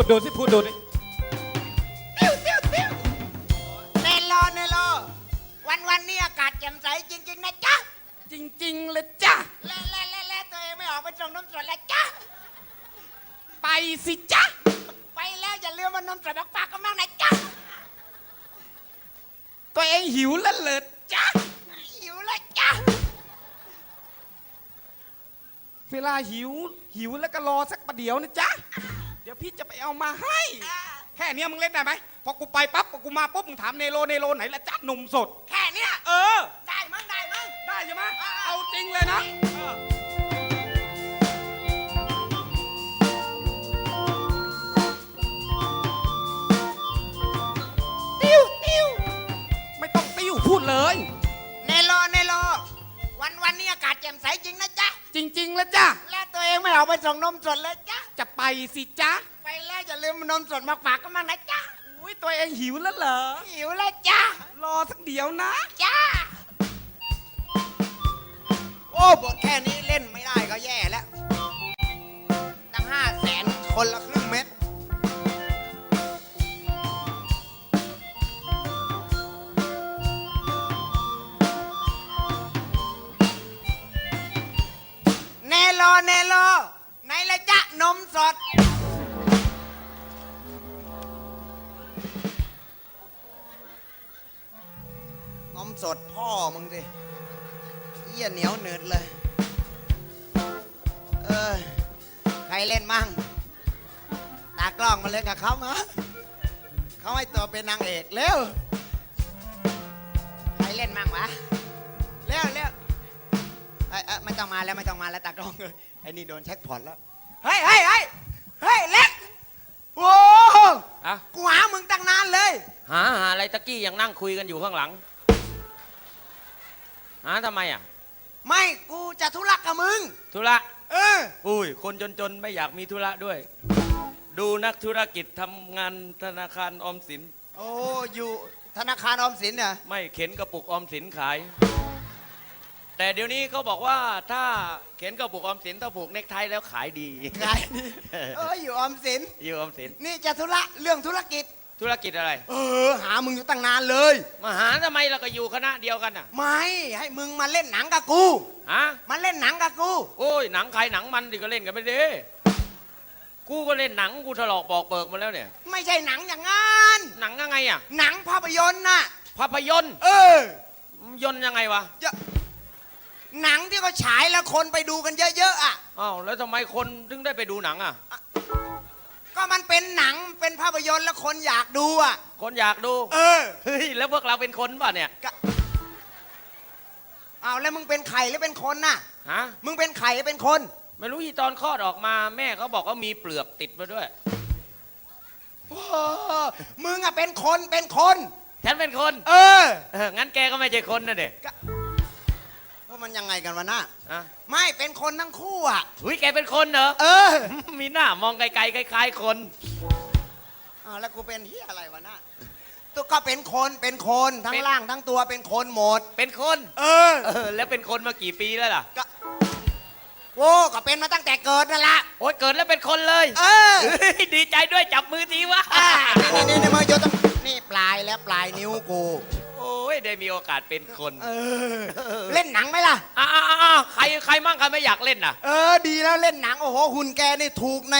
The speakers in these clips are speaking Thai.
พูดดูสิพูดดูดิติ้วติ้วติ้วเนโลเนโลวันวันนี้อากาศแจ่มใสจริง ๆ นะจ๊ะ จริงๆเลยจ้ะและและและและตัวเองไม่ออกไปส่งนมสดแล้วจ๊ะ ไปสิจ้ะไปแล้วอย่าลืมมานมสดมาฝากกันบ้างนะจ๊ะ ตัวเองหิวแล้วเลยจ้ะหิวแล้วจ๊ะเวลาหิวหิวแล้วก็รอสักประเดี๋ยวนะจ๊ะเดี๋ยวพี่จะไปเอามาให้อ่าแค่เนี้ยมึงเล่นได้ไหมพอกูไปปั๊บพอกูมาปุ๊บมึงถามเนโรเนโรไหนละจ๊ะหนุ่มสด แค่เนี้ยเออ ได้มั้งได้มั้ง ได้ใช่ไหมอ่า เอาจริงเลยนะเออติ้วติ้วไม่ต้องติ้วพูดเลย เนโลเนโลวันวันนี้อากาศแจ่มใสจริงนะจ๊ะ จริง ๆ แล้วจ้ะและตัวเองไม่ออกไปส่งนมสดเลยจ๊ะจะ ไปสิจ๊ะ ไปแล้วอย่าลืมนมสดมาฝากกันบ้างนะจ๊ะ อุ้ยตัวเองหิวแล้วเหรอ หิวแล้วจ้ะ รอสักเดี๋ยวนะ จ้า โอ้บทแค่นี้เล่นไม่ได้ก็แย่แล้วตั้งห้าแสนคนละครึ่ง ล่นกับเขามาเขาให้ตัวเป็นนางเอกเร็วใครเล่นมั่งวะเร็วเร็วเอ้ยเอ้ยไม่ต้องมาแล้วไม่ต้องมาแล้วตากล้องเลยไอ้นี่โดนแช็คพอร์ตแล้วเฮ้ยเฮ้ยเฮ้ยเฮ้ยเล็กโอ้โหอะกูหามึงตั้งนานเลย หาหาอะไรตะกี้ยังนั่งคุยกันอยู่ข้างหลังหาทำไมอะไม่กูจะธุระกับมึง ธุระ เออ อุ้ย คนจนๆ ไม่อยากมีธุระด้วย ดูนักธุรกิจทำงานธนาคารออมสิน โอ้อยู่ธนาคารออมสินเหรอไม่เข็นกระปุกออมสินขาย แต่เดี๋ยวนี้เขาบอกว่าถ้าเข็นกระปุกออมสินถ้าผูกเนกไทแล้วขายดีใครเอออยู่ออมสิน อยู่ออมสิน นี่จะธุระเรื่องธุรกิจ ธุรกิจอะไร เออ หามึงอยู่ตั้งนานเลย มาหาทำไมเราก็อยู่คณะเดียวกันอะไม่ให้มึงมาเล่นหนังกับกู ฮะมาเล่นหนังกับกู โอ้ยหนังใครหนังมันดิก็เล่นกันไปดิ กูก็เล่นหนังกูถลอกปอกเปิกมาแล้วเนี่ย ไม่ใช่หนังอย่างงั้น หนังยังไงอะ หนังภาพยนตร์น่ะ ภาพยนตร์ เออยนต์ยังไงวะหนังที่เขาฉายแล้วคนไปดูกันเยอะๆอะ อ้าวแล้วทำไมคนถึงได้ไปดูหนังอะ ก็มันเป็นหนังเป็นภาพยนตร์แล้วคนอยากดูอะ คนอยากดู เออ เฮ้ยแล้วพวกเราเป็นคนป่ะเนี่ย เอาแล้วมึงเป็นไข่หรือเป็นคนน่ะ ฮะ มึงเป็นไข่หรือเป็นคน ไม่รู้ที่ตอนคลอดออกมา แม่เขาบอกว่ามีเปลือกติดมาด้วย โอ้มึงอะเป็นคนเป็นคน ฉันเป็นคนเออเอองั้นแกก็ไม่ใช่คนนะเด็กว่ามันยังไงกันวะน่ะอะไม่เป็นคนทั้งคู่อะอุ้ยแกเป็นคนเหรอ เออ มีหน้ามองไกลๆคล้ายๆคนอ้าวแล้วกูเป็นเฮียอะไรวะน่ะตัวก็เป็นคนเป็นคนทั้เป็งนล่างทั้งตัวเป็นคนหมด เป็นคน เออ เออ แล้วเป็นคนมากี่ปีแล้วล่ะ ก็ โว้ก็เป็นมาตั้งแต่เกิดนั่นแหละโอ๊ยเกิดแล้วเป็นคนเลยเออเฮ้ยดีใจด้วยจับมือทีวะอ่านี่นี่นี่มือโยตรงนี่ปลายแล้วปลายนิ้วกู โอ้ยได้มีโอกาสเป็นคนเออ เล่นหนังไหมล่ะ อ้าวอ้าวอ้าวใครใครมั่งใครไม่อยากเล่นน่ะเออ ดีแล้วเล่นหนัง โอ้โห หุ่นแกนี่ถูกใน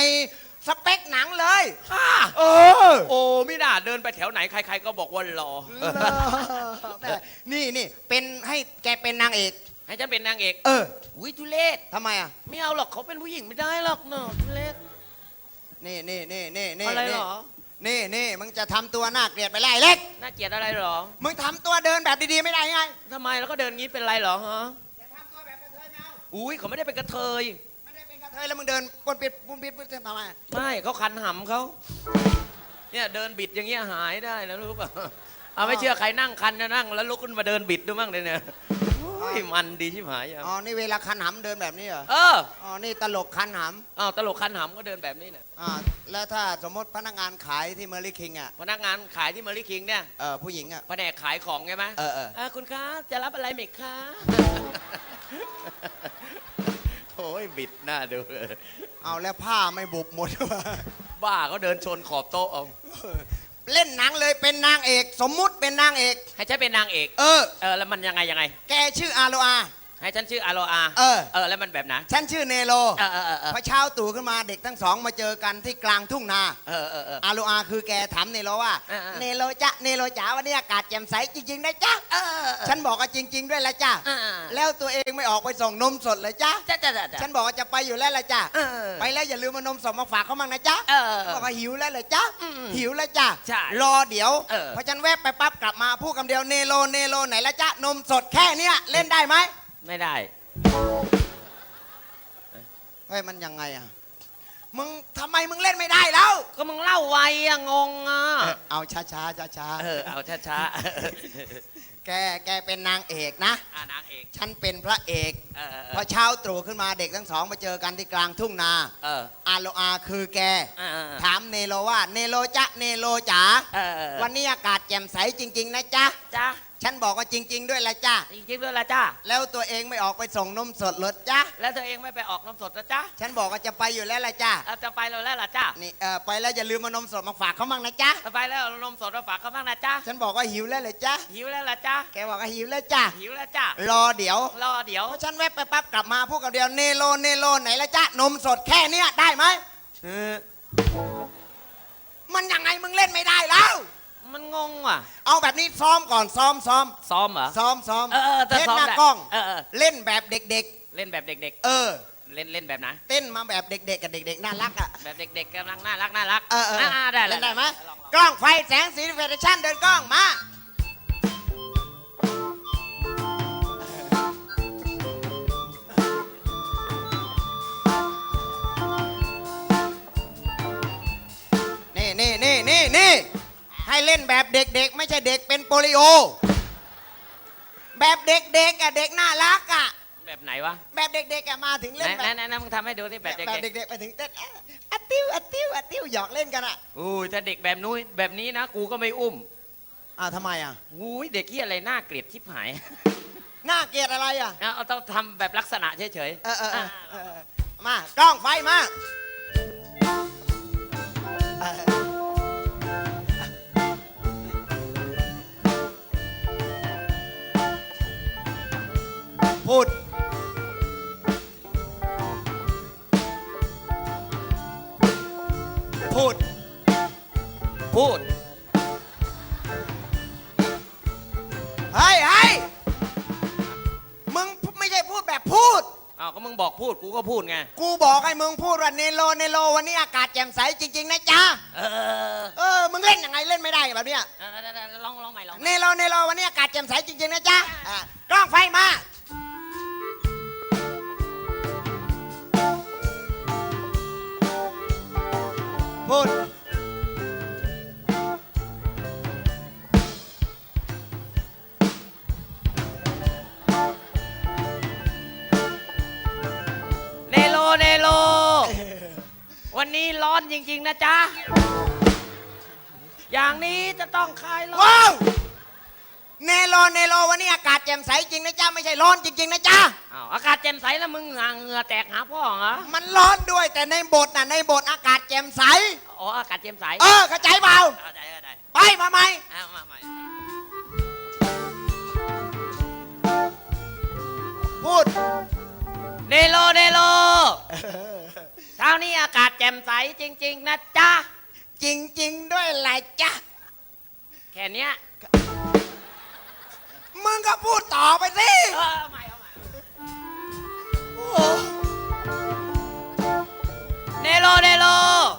สเปคหนังเลย อ้าเออโอ้ไม่น่าเดินไปแถวไหนใคร ๆ ก็บอกว่าหล่อ แม่นี่นี่เป็นให้แกเป็นนางเอก ให้ฉันเป็นนางเอกเอออุ้ยทุเลศทำไมอะ ไม่เอาหรอกเขาเป็นผู้หญิงไม่ได้หรอกเนาะทุเลศนี่นี่นี่นี่นี่อะไรเหรอ นี่นี่มึงจะทำตัวน่าเกลียดไปไล่เล็ก น่าเกลียดอะไรเหรอ มึงทำตัวเดินแบบดีๆไม่ได้ไงทำไมแล้วก็เดินงี้เป็นไรเหรอฮะอย่าทำตัวแบบกระเทยแมวอุ้ยเขาไม่ได้เป็นกระเทย ไม่ได้เป็นกระเทยแล้วมึงเดินปนปิดปุนปิดปุนทำไมไม่เขาคันหำเขาเนี่ยเดินบิดอย่างเงี้ยหายได้นะรู้ป่ะเอาไม่เชื่อใครนั่งคันจะนั่ง แล้วลุกขึ้นมาเดินบิดดูมั่งเลยเนี่ยโอ้ ยมันดีชิบหายอะอ๋อ นี่เวลาคันหำเดินแบบนี้เหรอ เอออ๋อ นี่ตลกคันหอ้าวตลกคันหำก็เดินแบบนี้เนี่ยำอ่าแล้วถ้าสมมติพนักงานขายที่เมอร์ลี่คิงอะ พนักงานขายที่เมอริคิงเนี่ยเออผู้หญิงอะ แผนกขายของใช่ไหมเออเอออ่าคุณคะจะรับอะไรไหมคะ โอ้ยบิดหน้าดูเอาแล้วผ้าไม่บุบหมดวะบ้าก็เดินชนขอบโต๊ะเอา เล่นหนังเลยเป็นนางเอก สมมุติเป็นนางเอก ให้ฉันเป็นนางเอก เออ เออแล้วมันยังไงยังไง แกชื่ออาโลอา ให้ฉันชื่ออาโลอาเออ เออแล้วมันแบบไหนฉันชื่อเนโรเออเออเออเออพอเช้าตู่ขึ้นมาเด็กทั้งสองมาเจอกันที่กลางทุ่งนาเออเออเออ อาโลอาคือแกถามเนโรว่า เออเออ เนโรจ๊ะเนโรจ๋าวันนี้อากาศแจ่มใสจริงๆนะจ๊ะเออเออฉันบอกว่าจริง ๆ ด้วยละจ้ะเออเออ แล้วตัวเองไม่ออกไปส่งนมสดเลยจ้ะจ้าจ้าจ้าจ้าฉันบอกว่าจะไปอยู่แล้วละจ้ะเออเออไปแล้วอย่าลืมมานมสดมาฝากเขามั่งนะจ๊ะเออเออบอกว่าหิวแล้วเลยจ้ะอืมหิวแล้วจ้ะใช่รอเดี๋ยวเออ พอฉันแวบไปปั๊บกลับมาพูดคำเดียวเนโรเนโรไหนละจ๊ะนมสดแค่เนี้ยเล่นได้ไหม ไม่ได้ เฮ้ยมันยังไงอะ มึงทำไมมึงเล่นไม่ได้แล้ว ก็มึงเล่าไวอะงงอะเออเอาช้าช้าช้าช้าๆเออเอาช้าช้าแกแกเป็นนางเอกนะๆอ่านางเอก ฉันเป็นพระเอกเออเออเอพออเช้าตรู่ขึ้นมาเด็กทั้งสองมาเจอกันที่กลางทุ่งนาเออ อาโลอาคือแกเออเออถามเนโรว่า เนโรจ๊ะเนโรจ๋าเออเออวันนี้อากาศแจ่มใสจริง ๆ นะจ๊ะ จ้า ฉันบอกว่าจริง ๆ ด้วยละจ้ะจริงๆด้วยละจ้าแล้วตัวเองไม่ออกไปส่งนมสดเหรถจ้ะแล้วตัวเองไม่ไปออกน้ำสดนะจ้าฉันบอกว่าจะไปอยู่แล้วละจ้ะเอาจะไปเราแล้วล่ะจ้านี่เออไปแล้วอย่าลืมมานมสดมาฝากเขามั่งนะจ๊ะเอาไปแล้วเอานมสดมาฝากเขาบ้างนะจ้าฉันบอกว่าหิวแล้วเลยจ้ะหิวแล้วล่ะจ้าแกบอกว่าหิวแล้วจ้ะหิวแล้วจ้ารอเดี๋ยวรอเดี๋ยวเพราะฉันแวบไปปั๊บกลับมาพูดกับเดียวเนโรเนโรไหนละจ๊ะนมสดแค่เนี้ยได้ไหมเออมันยังไงมึงเล่นไม่ได้แล้ว มันงงว่ะ เอาแบบนี้ซ้อมก่อนซ้อมซ้อมซ้อมเหรอ ซ้อมซ้อมเออเออเทจะสซ้อมหน้าได้กล้องเออเออ เล่นแบบเด็ก เล่นแบบเด็กๆ เออ ๆ เล่นเล่นแบบไหนเต้นมาแบบเด็ก ๆ กับเด็ก ๆ น่ารักอะแบบเด็กๆกำลังน่ารักน่ารักเออเอออ่าได้เล่นได้ไหมลองๆ กล้องไฟแสงสีเฟรชั่นเดินกล้องมา เล่นแบบเด็กๆ ไม่ใช่เด็กเป็นโปลิโอ แบบเด็กๆอะเด็กน่ารักอะ แบบไหนวะแบบเด็กๆอะมาถึงไหนเล่นไหแบนบไหนไหนมึงทำให้ดูที่แบบเด็กแบบเด็กๆไปถึงเต้นอะอะติ้วอะติ้วอะติ้วหยอกเล่นกันอะๆอู้ยถ้าเด็กแบบนู้นแบบนี้นะ กูก็ไม่อุ้มอ่าวทำไมอะอุ้ยเด็กที่อะไรน่าเกลียดชิบหายน่าเกลียดอะไรอะ เอาเอาต้องทำแบบลักษณะเฉยเออเออเอออ่าเออเออมากล้องไฟมา พูด พูด พูดเฮ้ยเฮ้ยมึงไม่ใช่พูดแบบพูด อ้าวก็มึงบอกพูดกูก็พูดไง กูบอกให้มึงพูดว่าเนโลเนโลวันนี้อากาศแจ่มใสจริง ๆ นะจ๊ะ เออเออ มึงเล่นยังไงเล่นไม่ได้แบบเนี้ย เออเออเออลองลองใหม่ลอง เนโลเนโลวันนี้อากาศแจ่มใสจริง ๆ นะจ๊ะอะกล้องไฟมา พูดเนโลเนโล วันนี้ร้อนจริง ๆ นะจ๊ะ อย่างนี้จะต้องคลายร้อน ว้าว เนโลเนโลวันนี้อากาศแจ่มใสจริงนะจ๊ะไม่ใช่ร้อนจริง ๆ นะจ๊ะอ้าวอากาศแจ่มใสแล้วมึงหาเหงื่อแตกหาพ่อเหรอมันร้อนด้วยแต่ในบทน่ะในบทอากาศแจ่มใส อ๋ออากาศแจ่มใสเออเข้าใจเปล่าเข้าใจเข้าใจไปมาใหม่เอามาใหม่พูดเนโลเนโลเช้านี้อากาศแจ่มใสจริง ๆ นะจ๊ะจริง ๆ ด้วยแหละจ๊ะแค่เนี้ย มึงก็พูดต่อไปสิเออเอาใหม่เอาใหม่โอ้โหเนโลเนโล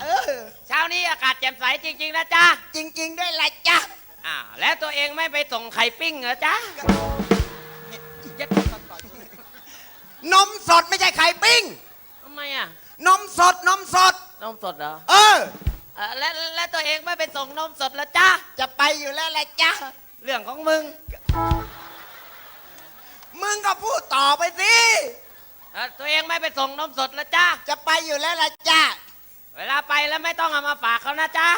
เออ เช้านี้อากาศแจ่มใสจริง ๆ นะจ๊ะจริง ๆ ด้วยแหละจ๊ะอ่าแล้วตัวเองไม่ไปส่งไข่ปิ้งเหรอจ๊ะนมสดไม่ใช่ไข่ปิ้ง ทำไมอะนมสดนมสด นมสดเหรอเออ เออแล้วแล้วตัวเองไม่ไปส่งนมสดเหรอจ๊ะจะไปอยู่แล้วแหละจ๊ะ เรื่องของมึง มึงก็พูดต่อไปสิ เออตัวเองไม่ไปส่งนมสดเหรอจ๊ะจะไปอยู่แล้วแหละจ๊ะเวลาไปแล้วไม่ต้องเอามาฝากเขานะจ๊ะ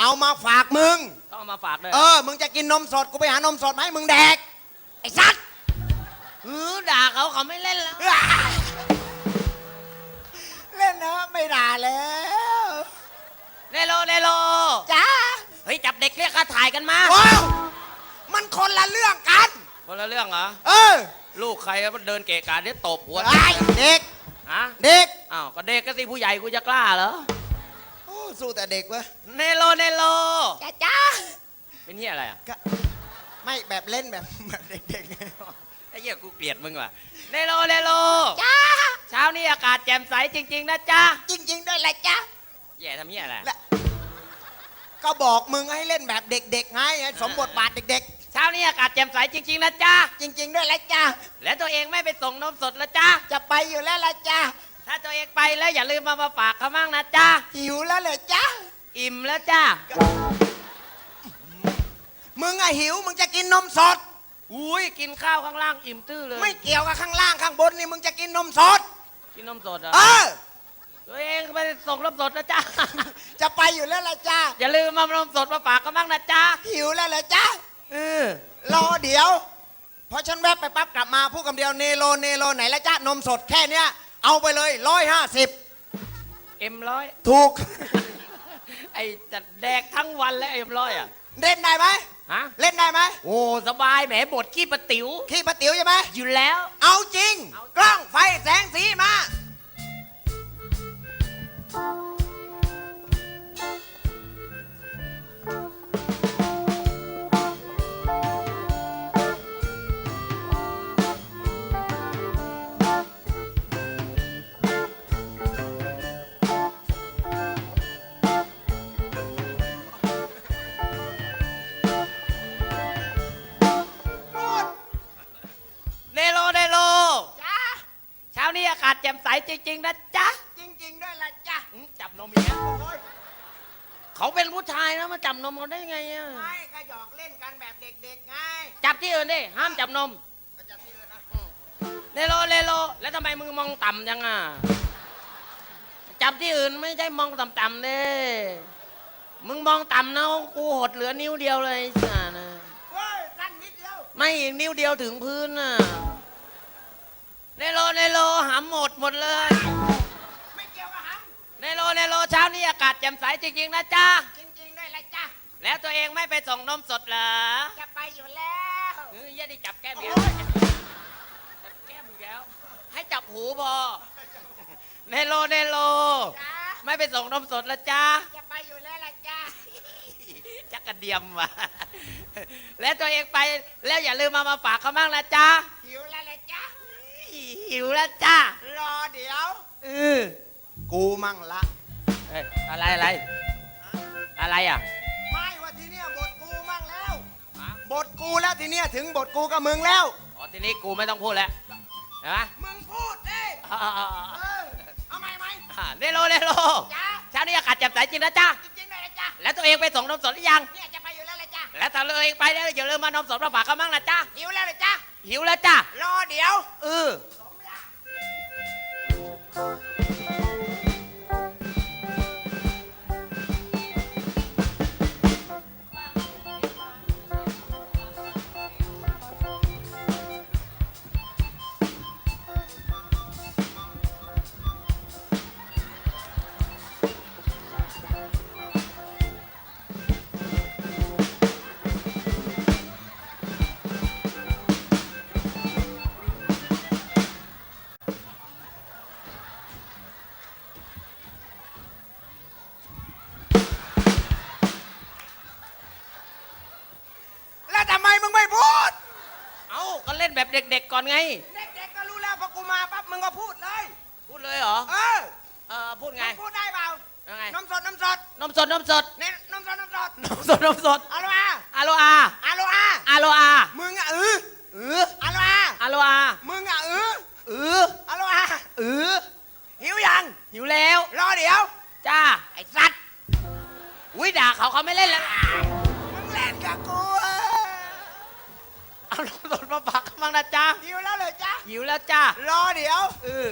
เอามาฝากมึง ต้องเอามาฝากด้วยเออ มึงจะกินนมสด กูไปหานมสดมาให้มึงแดก ไอ้สัตว์เออด่าเขาเขาไม่เล่นแล้วเล่นนะไม่ด่าแล้วเนโลเนโล จ้าเฮ้ย จับเด็กเรียกค่าถ่ายกันมา ว้าวมันคนละเรื่องกัน คนละเรื่องเหรอ เออลูกใครมันเดินเกะกะเดี๋ยวตบหัวไอ้เด็ก ฮะเด็ก อ้าวก็เด็กก็สิผู้ใหญ่กูจะกล้าเหรอ โอ้สู้แต่เด็กเว้ยเนโลเนโล จ้าจ้าเป็นเหี้ยอะไรอะไม่แบบเล่นแบบแบบเด็กๆไงไอ้เหี้ยกูเกลียดมึงว่ะเนโลเนโล จ้าเช้านี้อากาศแจ่มใสจริง ๆ นะจ๊ะจริง ๆ ด้วยแหละจ้าแย่ทำเหี้ยอะไร และก็บอกมึงให้เล่นแบบเด็กๆไงให้สมบทบาทเด็กเช้านี้อากาศแจ่มใสจริง ๆ นะจ๊ะๆจริง ๆ ด้วยแหละจ้าและตัวเองไม่ไปส่งนมสดละจ๊ะ จะไปอยู่แล้วละจ้าถ้าตัวเองไปแล้วอย่าลืมมามาฝากเขามั่งนะจ๊ะ หิวแล้วเลยจ้าอิ่มแล้วจ้ะมึงอะหิวมึงจะกินนมสด อุ้ยกินข้าวข้างล่างอิ่มตื้อเลย ไม่เกี่ยวกับข้างล่างข้างบนนี่มึงจะกินนมสด กินนมสดเหรอเออ ตัวเองไปส่งนมสดนะจ๊ะ จะไปอยู่แล้วละจ้าอย่าลืมมานมสดมาฝากเขามั่งนะจ๊ะ หิวแล้วเลยจ้า เออรอเดี๋ยวพอฉันแวบไปปั๊บกลับมาพูดคำเดียวเนโรเนโรไหนละจ้านมสดแค่เนี้ย เอาไปเลยร้อยห้าสิบเอ็มร้อยถูก ไอ้จะแดกทั้งวันแล้วเอ็มร้อยอะเล่นได้ไหมฮะเล่นได้ไหมโอ้สบายแหมบทขี้ปะติ๋วขี้ปะติ๋วใช่ไหมอยู่แล้ว เอาจริงเอากล้องไฟแสงสีมา จ่มใสจริง ๆ นะจ๊ะ จริง ๆ ด้วยละจ้าอืมจับนมอีกแล้วโอ้ยเขาเป็นผู้ชายนะมาจับนมเขาได้ไงอะไม่ก็หยอกเล่นกันแบบเด็กๆไงจับที่อื่นดิห้ามจับนมก็จะที่อื่นนะเนโรเนโรแล้วทำไมมึงมองต่ำยังอะจับที่อื่นไม่ใช่มองต่ำๆเด้มึงมองต่ำนะกูหดเหลือนิ้วเดียวเลยจ้านะเฮ้ยสั้นนิดเดียว ไม่อีกนิ้วเดียวถึงพื้นน่ะ เนโรเนโรหำหมดหมดเลย ไม่เกี่ยวกับหเนโรเนโรเช้านี้อากาศแจ่มใสจริงๆนะจ๊ะำจริงๆด้วยละจ้าแล้วตัวเองไม่ไปส่งนมสดเหรอจะไปอยู่แล้วเฮ้ยอย่าได้จับแก้มเดียวโอ้ยจับแก้มอีกแล้ว ให้จับหูพอเนโรเนโร จ้าไม่ไปส่งนมสดละจ้าจะไปอยู่แล้วละจ้าจักกระเดียมว่ะและตัวเองไปแล้วอย่าลืมมามาฝากเขาบ้างนะจ้าหิวแล้วละจ้า หิวแล้วจ้ารอเดี๋ยว เออกูมั่งละ เอ้ยอะไรอะไร อะไรอะไม่ว่าทีเนี้ยบทกูมั่งแล้ว บทกูแล้วทีเนี้ยถึงบทกูกับมึงแล้ว อ๋อทีนี้กูไม่ต้องพูดแล้วเห็นไหมมึงพูดดิอ่าอ่าอ่าเออเอาไหมไหมอ่าเนโรเนโรจ้าเช้านี้อากาศแจ่มใสจริงนะจ้าจริงๆด้วยละจ้าแล้วตัวเองไปส่งนมสดหรือยัง เนี่ยจะไปอยู่แล้วละจ้าแล้วถ้าตัวเองไปแล้วอย่าลืมมานมสดมาฝากเขาบ้างนะจ้าหิวแล้วละจ้า หิวแล้วจ้ารอเดี๋ยว เออ สมรัก แบบเด็กๆก่อนไง เด็กๆก็รู้แล้วพอกูมาปั๊บมึงก็พูดเลย พูดเลยเหรอ เออเออพูดไง มึงพูดได้เปล่ายังไง นมสดนมสดนมสดนมสดเน้นนมสดนมสดนมสดนมสดอาโลอาอาโลอาอาโลอาอาโลอา มึงอะเออเอออาโลอาอาโลอา มึงอะเออเอออาโลอาเออหิวยังหิวแล้ว รอเดี๋ยว จ้า ไอ้สัตว์อุ้ยด่าเขาเขาไม่เล่นแล้ว มึงเล่นกับกูเออเอานมสดมาฝากเขา บ้างนะจ้าหิวแล้วเลยจ้ะหิวแล้วจ้ารอเดี๋ยว เออ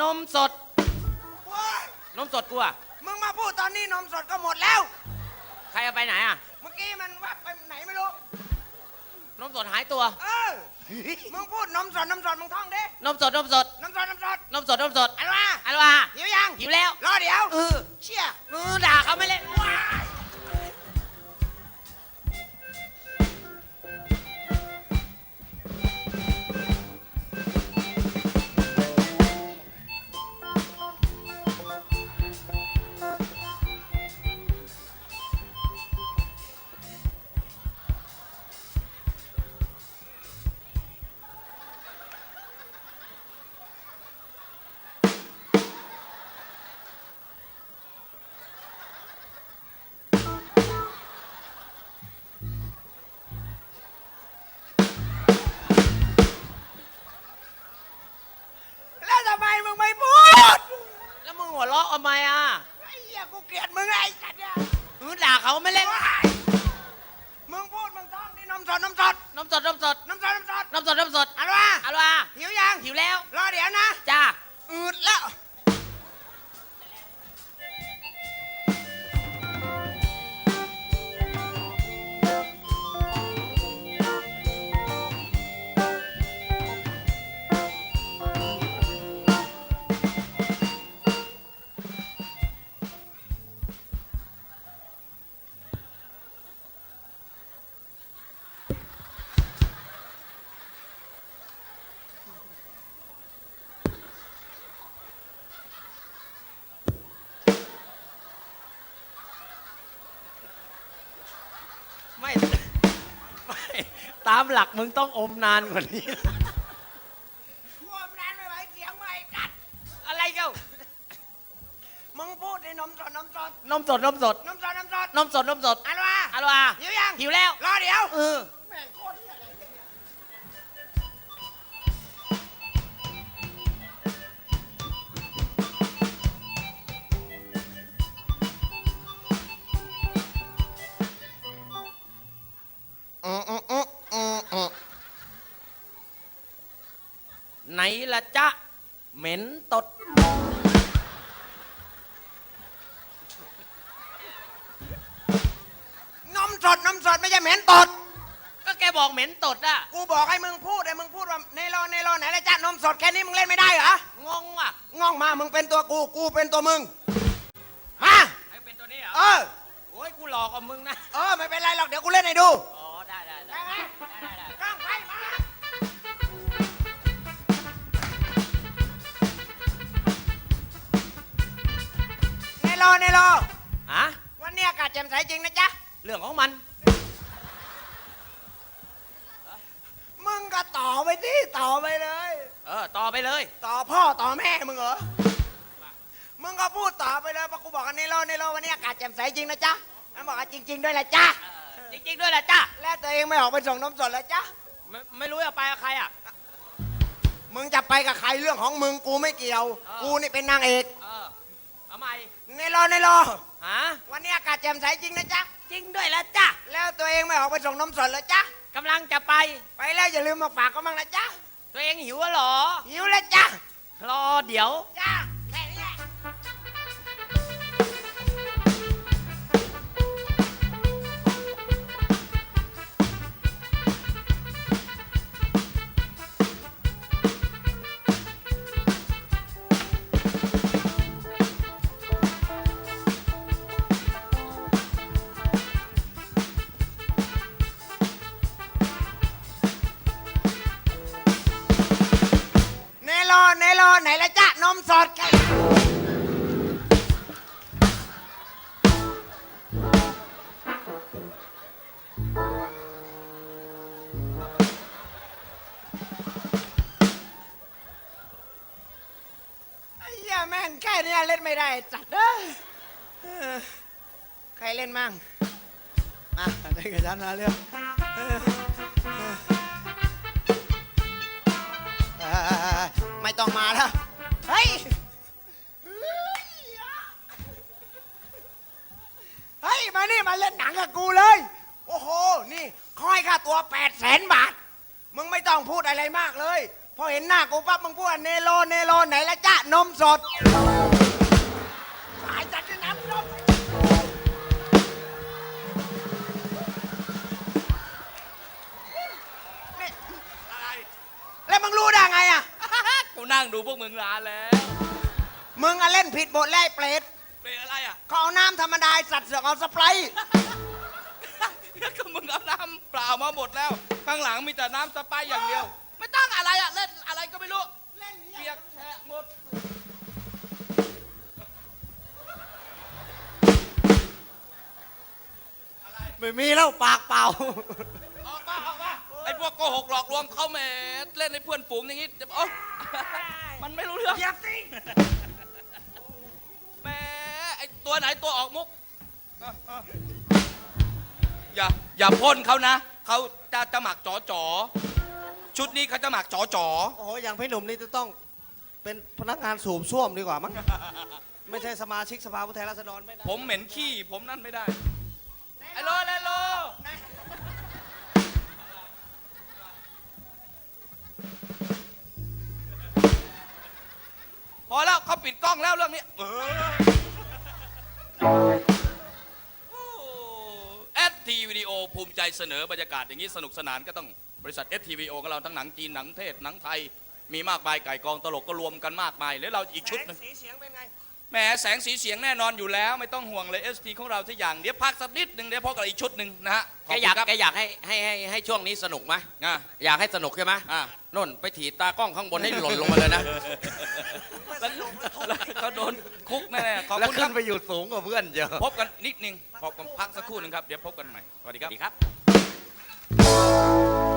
นมสด โอ้ยนมสดกูอะมึงมาพูดตอนนี้นมสดก็หมดแล้ว ใครเอาไปไหนอะเมื่อกี้มันวับไปไหนไม่รู้ นมสดหายตัว เออ มึงพูดนมสดนมสดมึงท่องดินมสดนมสดนมสดนมสดนมสดนมสดอะไรวะอะไรวะหิวยังหิวแล้ว รอเดี๋ยว เออเชี่ย เออด่าเขาไม่เล่นว้าแทำไมอะไอ้เหี้ยกูเกลียดมึงไอ้สัตว์เนี่ยเออด่าเขาไม่เล่นว้ายมึงพูดมึงท่องดินมสดนมสดนมสดนมสดนมสดนมสดนมสดนมสดอะไรวะอะไรวะหิวยังหิวแล้วรอเดี๋ยวนะจ้าอืดแล้ว ตามหลักมึงต้องอมนานกว่านี้ รวมนานไม่ไหวเสียงไม่กัด อะไรเก้ามึงพูดดินมสดนมสดนมสดนมสดนมสดนมสดนมสดนมสดอะไรวะอะไรวะหิวยังหิวแล้ว รอเดี๋ยว เออ ละจ๊ะ เหม็นตด นมสดนมสดไม่ใช่เหม็นตด ก็แกบอกเหม็นตดอะกูบอกให้มึงพูดให้มึงพูดว่าเนโรเนโรไหนละจ๊ะนมสดแค่นี้มึงเล่นไม่ได้เหรองงว่ะง่องมามึงเป็นตัวกูกูเป็นตัวมึงมาไอ้เป็นตัวนี้เหรอเออโอ้ยกูหลอกกับมึงนะ เออไม่เป็นไรหรอกเดี๋ยวกูเล่นให้ดู อ๋อ ได้ได้ได้ ได้ไหม โรเนโรฮะวันนี้อากาศแจ่มใสจริงนะจ๊ะ เรื่องของมัน มึงก็ต่อไปที่ต่อไปเลย เออ ต่อไปเลย ต่อพ่อต่อแม่มึงเหรอ มึงก็พูดต่อไปเลยเพราะกูบอกกันในโลในโลวันนี้อากาศแจ่มใสจริงนะจ๊ะมันบอกว่าจริง ๆ ด้วยแหละจ๊ะเออจริง ๆ ด้วยแหละจ้าแล้วตัวเองไม่ออกไปส่งนมสดแล้วจ๊ะ ไม่ไม่รู้จะไปกับใครอะ มึงจะไปกับใครเรื่องของมึงกูไม่เกี่ยวเออกูนี่เป็นนางเอกเออ ทำไมในโลในโลฮะวันนี้อากาศแจ่มใสจริงนะจ๊ะ จริงด้วยแล้วจ้าแล้วตัวเองไม่ออกไปส่งนมสดแล้วจ๊ะ กำลังจะไป ไปแล้วอย่าลืมมาฝากกันบ้างนะจ๊ะ ตัวเองหิวเหรอ หิวแล้วจ๊ะรอเดี๋ยว จ้าแค่นี้แหละ ไม่ได้จัดเอ้ยเออใครเล่นมั่ง มาเล่นกับฉันมาเร็วเออเออเออไม่ต้องมาแล้ว เฮ้ย เฮ้ย มานี่ มาเล่นหนังกับกูเลย โอ้โห นี่คอยค่าตัว8 0 0แสนบาท มึงไม่ต้องพูดอะไรมากเลยพพอเห็นหน้ากูปั๊บมึงพูดว่าเนโรเนโรไหนละจ้านมสดส พวกมึงนานแล้วมึงอะเล่นผิดบทแล้วไอ้เปรตเป็นอะไรอะ เขาเอาน้ำธรรมดาไอ้สัตว์เสือกเอาสไปร์ก็มึงเอาน้ำเปล่ามาหมดแล้ว ข้างหลังมีแต่น้ำสไปร์อย่างเดียว ไม่ต้องอะไรอะ เล่นอะไรก็ไม่รู้ เล่นเงี้เปียยกแฉะหมด ไม่มีแล้วปากเปล่า ออกมาออกมาไอ้พวกโกหกหลอกลวงเขาแหมเล่นให้เพื่อนฝูงอย่างนี้เดี๋ยวโอ๊ย มันไม่รู้เรื่อง เหยียบสิแหมไอ้ตัวไหนตัวออกมุกอะอะอย่าอย่าพ่นเขานะ เขาจะจะหมักจ๋อจ๋อชุดนี้เขาจะหมักจ๋อจ๋อโอ้โหอย่างพี่หนุ่มนี่จะต้องเป็นพนักงานสูบส้วมดีกว่ามั้ง ไม่ใช่สมาชิกสภาผู้แทนราษฎรไม่ได้ ผมเหม็นขี้ ผมนั่นไม่ได้ ไอ้โลไอ้โล อแล้วเขาปิดกล้องแล้วเรื่องนี้เออเอสทีวิดีโอภูมิใจเสนอบรรยากาศอย่างนี้สนุกสนานก็ต้องบริษัทเอสทีวีโอของเราทั้งหนังจีนหนังเทศหนังไทย มีมากมายไก่กองตลกก็รวมกันมากมายแล้วเราอีกชุดหนึงสีเสียงเป็นไงแหมแสงสีเสียงแน่นอนอยู่แล้วไม่ต้องห่วงเลย ST ของเราทุกอย่างเดี๋ยวพักสักนิดหนึ่งเดี๋ยวพบกับอีกชุดหนึ่งนะฮะขแกบอยากคุณครับแกอยากให้ให้ให้ให้ช่วงนี้สนุกไหมอะ อยากให้สนุกใช่ไหมอะน่นไปถีบตากล้องข้างบนให้หล่นลงมาเลยนะ แล้วแล้วเขาโดนคุกแน่ๆขอบแล้วคุณคขึ้รับนไปอยู่สูงกว่าเพื่อนเยอะ พบกันนิดนึงพบกันพักสักครู่หนึ่งครับ เดี๋ยวพบกันใหม่สวัสดีครับดีครับ